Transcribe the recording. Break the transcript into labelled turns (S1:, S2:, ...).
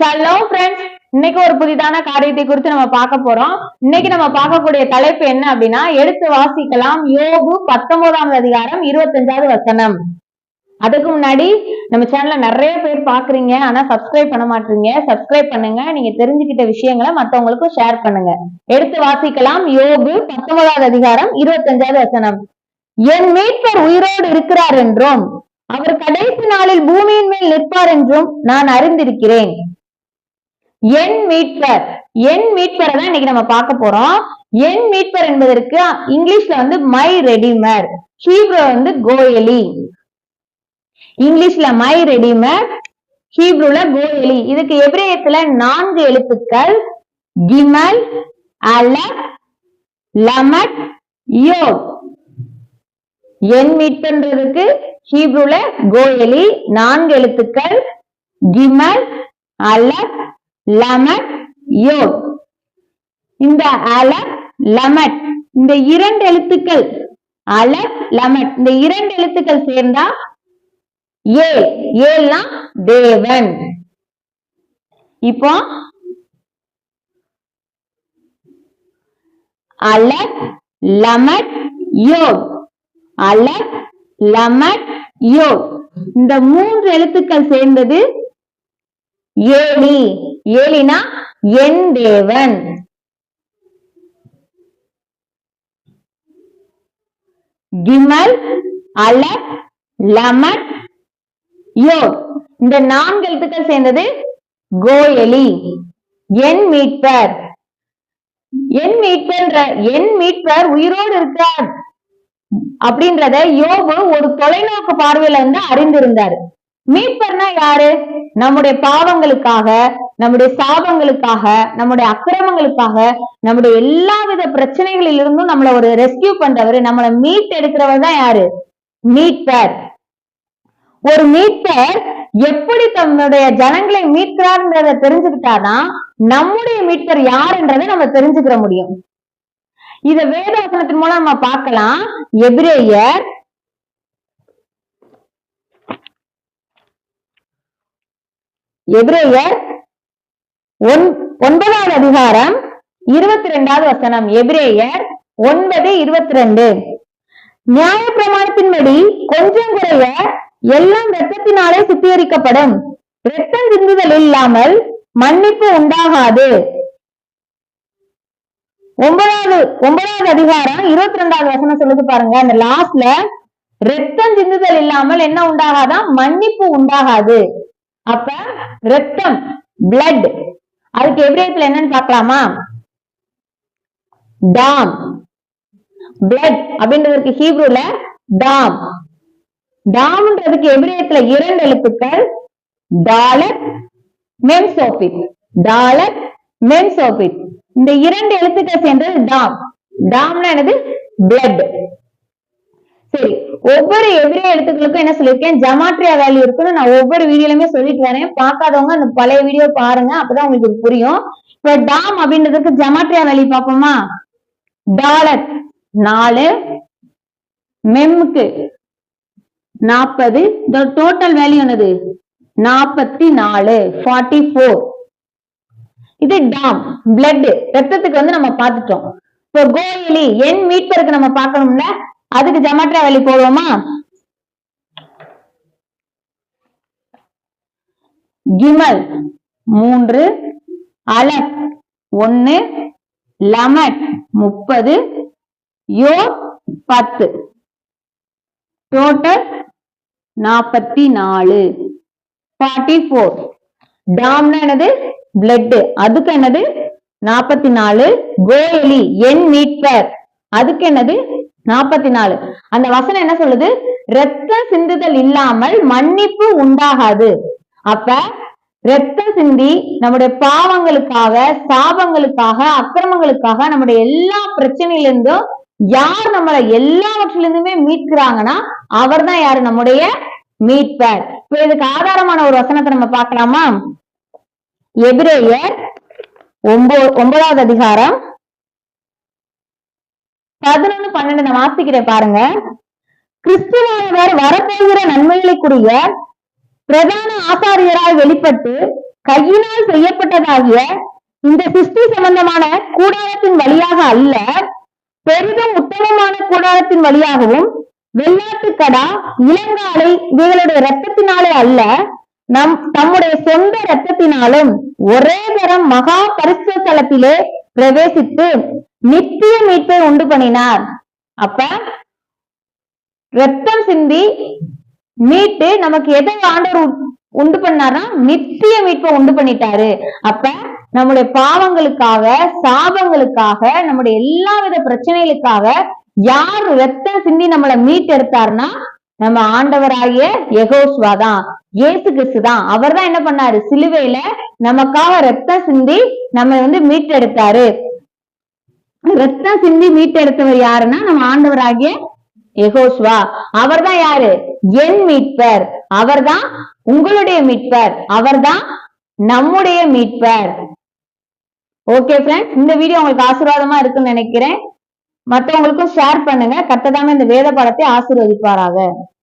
S1: Hello friends இன்னைக்கு ஒரு புதிதான காரியத்தை குறித்து நம்ம பார்க்க போறோம். இன்னைக்கு நம்ம பார்க்கக்கூடிய தலைப்பு என்ன அப்படின்னா எடுத்து வாசிக்கலாம். யோபு பத்தொன்பதாம் அதிகாரம் இருபத்தஞ்சாவது வசனம். அதுக்கு முன்னாடி நம்ம சேனல்ல நிறைய பேர் பாக்குறீங்க ஆனா சப்ஸ்கிரைப் பண்ண மாட்டீங்க. சப்ஸ்கிரைப் பண்ணுங்க. நீங்க தெரிஞ்சுக்கிட்ட விஷயங்களை மத்தவங்களுக்கும் ஷேர் பண்ணுங்க. எடுத்து வாசிக்கலாம். யோபு பத்தொன்பதாவது அதிகாரம் இருபத்தஞ்சாவது வசனம். என் மீட்பர் உயிரோடு இருக்கிறார் என்றும் அவர் கடைசி நாளில் பூமியின் மேல் நிற்பார் என்றும் நான் அறிந்திருக்கிறேன். என் மீட்பர் என் மீட்பரை தான் இன்னைக்கு நம்ம பார்க்க போறோம். என் மீட்பர் என்பதற்கு இங்கிலீஷ்ல வந்து மை ரெடிமர் ஹீப்ரோ வந்து கோயலி. இங்கிலீஷ்ல மை ரெடிமர் ஹீப்ரூல கோயலி. இதுக்கு எபிரேயத்துல நான்கு எழுத்துக்கள் கிமல் அல லமட் யோ என் மீட்புன்றதுக்கு ஹீப்ரூல கோயலி. நான்கு எழுத்துக்கள் கிமல் அலக் லமட் யோக் இந்த அல லமட் இந்த இரண்டு எழுத்துக்கள் அல லமட் இந்த இரண்டு எழுத்துக்கள் சேர்ந்தா ஏல் ஏல்னா தேவன். இப்போ அல லமட் யோக் அல லமட் யோக் இந்த மூன்று எழுத்துக்கள் சேர்ந்தது ஏலி ஏலினா என் தேவன். கிமல் அலக் லமன் யோ இந்த நான்கு எழுத்துக்கள் சேர்ந்தது கோயலி. என் மீட்பர். என் மீட்பர்ன்ற என் மீட்பர் உயிரோடு இருக்கார். அப்படின்றத யோபு ஒரு தொலைநோக்கு பார்வையில இருந்து அறிந்திருந்தாரு. மீட்பர்னா யாரு? நம்முடைய பாவங்களுக்காக நம்முடைய சாபங்களுக்காக நம்முடைய அக்கிரமங்களுக்காக நம்முடைய எல்லா வித பிரச்சனைகளில் இருந்தும் நம்மள ஒரு ரெஸ்கியூ பண்றவரு நம்மளை மீட் எடுக்கிறவர் தான் யாரு? மீட்பர். ஒரு மீட்பர் எப்படி தன்னுடைய ஜனங்களை மீட்கிறார்ன்றத தெரிஞ்சுக்கிட்டாதான் நம்முடைய மீட்பர் யாருன்றதை நம்ம தெரிஞ்சுக்கிற முடியும். இத வேதவசனத்தின் மூலம் நம்ம பார்க்கலாம். எபிரேயர் எபிரேயர் ஒன் ஒன்பதாவது அதிகாரம் இருபத்தி ரெண்டாவது வசனம். எபிரேயர் ஒன்பது இருபத்தி ரெண்டு நியாய பிரமாணத்தின்படி கொஞ்சம் குறைய எல்லாம் ரத்தத்தினாலே சுத்திகரிக்கப்படும். ரத்தம் சிந்துதல் இல்லாமல் மன்னிப்பு உண்டாகாது. ஒன்பதாவது ஒன்பதாவது அதிகாரம் இருபத்தி ரெண்டாவது வசனம் சொல்லுது பாருங்க. அந்த லாஸ்ட்ல ரத்தம் சிந்துதல் இல்லாமல் என்ன உண்டாகாதான் மன்னிப்பு உண்டாகாது. அப்ப ரத்தம் பிளட் அதுக்கு எவ்ரியத்துல என்னன்னு பாக்கலாமா டாம் பிளட் அப்படின்றதுக்கு ஹீப்ரூல டாம் டாம்ன்றதுக்கு எபிரேயத்துல இரண்டு எழுத்துக்கள்? டாலர் மெம்சோபித் டாலர் மெம்சோபித் இந்த இரண்டு எழுத்துக்கள் சேர்ந்தது டாம் டாம்னா என்னது? பிளட் சரி ஒவ்வொரு எவ்ரி எழுத்துக்களுக்கும் என்ன சொல்லியிருக்கேன்? ஜமாட்ரியா வேல்யூ இருக்குன்னு நான் ஒவ்வொரு வீடியோலயுமே சொல்லிட்டு வரேன். பார்க்காதவங்க அந்த பழைய வீடியோ பாருங்க அப்பதான் உங்களுக்கு இது புரியும். இப்ப டாம் அப்படின்றதுக்கு ஜமாட்ரியா வேல்யூ பார்ப்போமா? டாலர் நாலு மெம்முக்கு நாற்பது டோட்டல் வேல்யூ என்னது? நாற்பத்தி நாலு ஃபார்ட்டி ஃபோர் இது டாம் பிளட் ரத்தத்துக்கு வந்து நம்ம பார்த்துட்டோம். இப்போ கோயிலி என் மீட்பருக்கு நம்ம பார்க்கணும்ல? அதுக்கு ஜமாட்ரா வேலி போடுவோமா கிமல் மூன்று அலக் ஒன்னு லமட் முப்பது யோ பத்து. டோட்டல் நாற்பத்தி நாலு ஃபார்ட்டி ஃபோர் டாம்னா என்னது? பிளட் அதுக்கு என்னது? நாற்பத்தி நாலு கோயலி என் மீட்பர் அதுக்கு என்னது? நாற்பத்தி நாலு அந்த வசனம் என்ன சொல்லுது? ரத்த சிந்துதல் இல்லாமல் மன்னிப்பு உண்டாகாது. அப்ப ரத்த சிந்தி நம்முடைய பாவங்களுக்காக சாபங்களுக்காக அக்கிரமங்களுக்காக நம்முடைய எல்லா பிரச்சனையிலிருந்தும் யார் நம்மளை எல்லாவற்றிலிருந்துமே மீட்கிறாங்கன்னா அவர் தான் யாரு? நம்முடைய மீட்பர். இப்ப இதுக்கு ஆதாரமான ஒரு வசனத்தை நம்ம பார்க்கலாமா? எபிரேயர் ஒன்பது ஒன்பதாவது அதிகாரம் பதினொன்னு பன்னெண்டு நான் வாசிக்கிறேன் பாருங்க. கிறிஸ்துவர் வரப்போகிற நன்மைகளுக்குரிய பிரதான ஆசாரியராய் வெளிப்பட்டு கையினால் செய்யப்பட்டதாகிய இந்த சிருஷ்டி சம்பந்தமான கூடாரத்தின் வழியாக அல்ல பெரிதும் உத்தமமான கூடாரத்தின் வழியாகவும் வெள்ளாட்டுக்கடா இளங்காலை இவைகளுடைய ரத்தத்தினாலே அல்ல நம் தம்முடைய சொந்த இரத்தத்தினாலும் ஒரே தரம் மகா பரிசுத்தலத்திலே பிரவேசித்து நித்திய மீட்பை உண்டு பண்ணினார். அப்ப ரத்தம் சிந்தி மீட்டு நமக்கு எதை ஆண்டவர் உண்டு பண்ணார்னா நித்திய மீட்பை உண்டு பண்ணிட்டாரு. அப்ப நம்முடைய பாவங்களுக்காக சாபங்களுக்காக நம்முடைய எல்லா வித பிரச்சனைகளுக்காக யார் ரத்தம் சிந்தி நம்மளை மீட்டெடுத்தாருன்னா நம்ம ஆண்டவராகிய எகோஸ்வா தான். ஏசு கிறிஸ்து தான். அவர் தான் என்ன பண்ணாரு? சிலுவையில நமக்காக ரத்தம் சிந்தி நம்ம வந்து மீட்டெடுத்தாரு. ரத்தம் சிந்தி மீட்டெடுத்தவர் யாருன்னா நம்ம ஆண்டவராகிய யெகோஸ்வா அவர்தான் யாரு? என் மீட்பர். அவர்தான் உங்களுடைய மீட்பர். அவர்தான் நம்முடைய மீட்பர். ஓகே ஃப்ரெண்ட்ஸ் இந்த வீடியோ உங்களுக்கு ஆசீர்வாதமா இருக்குன்னு நினைக்கிறேன். மற்றவங்களுக்கும் ஷேர் பண்ணுங்க. கத்ததாம இந்த வேத பாடத்தை ஆசீர்வதிப்பாராக.